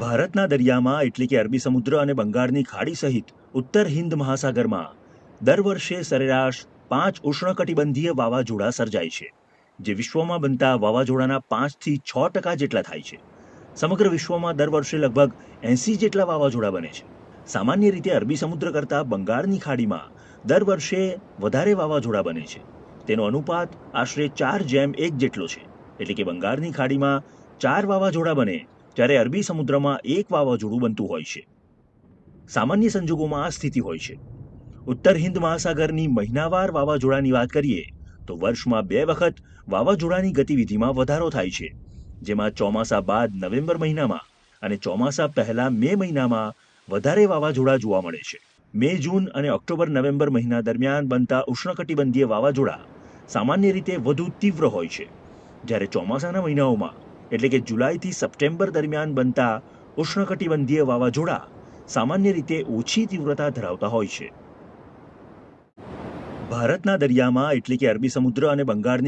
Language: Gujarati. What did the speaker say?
ભારતના દરિયામાં, એટલે કે અરબી સમુદ્ર અને બંગાળની ખાડી સહિત, ઉત્તર હિન્દ મહાસાગરમાં, દર વર્ષે સરેરાશ પાંચ ઉષ્ણકટિબંધીય વાવાઝોડા સર્જાય છે, જે વિશ્વમાં બનતા વાવાઝોડાના પાંચથી છ ટકા જેટલા થાય છે. સમગ્ર વિશ્વમાં દર વર્ષે લગભગ એંસી જેટલા વાવાઝોડા બને છે. સામાન્ય રીતે અરબી સમુદ્ર કરતાં બંગાળની ખાડીમાં, દર વર્ષે વધારે વાવાઝોડા બને છે. તેનો અનુપાત આશરે ચાર જેમ એક જેટલો છે, એટલે કે બંગાળની ખાડીમાં ચાર વાવાઝોડા બને જ્યારે અરબી સમુદ્રમાં એક વાવાઝોડું બનતું હોય છે. સામાન્ય સંજોગોમાં આ સ્થિતિ હોય છે. ઉત્તર હિન્દ મહાસાગરની મહિનાવાર વાવાઝોડાની વાત કરીએ, તો વર્ષમાં બે વખત વાવાઝોડાની ગતિવિધિમાં વધારો થાય છે, જેમાં ચોમાસા બાદ નવેમ્બર મહિનામાં અને ચોમાસા પહેલા મે મહિનામાં વધારે વાવાઝોડા જોવા મળે છે. મે, જૂન અને ઓક્ટોબર, નવેમ્બર મહિના દરમિયાન બનતા ઉષ્ણકટિબંધીય વાવાઝોડા સામાન્ય રીતે વધુ તીવ્ર હોય છે. જ્યારે ચોમાસાના મહિનાઓમાં એટલે કે જુલાઈથી સપ્ટેમ્બર દરમિયાન બનતા ઉષ્ણકટિબંધીય વાવાઝોડા સામાન્ય રીતે ઓછી તીવ્રતા ધરાવતા હોય છે. ભારતના દરિયામાં એટલે કે અરબી સમુદ્ર અને બંગાળની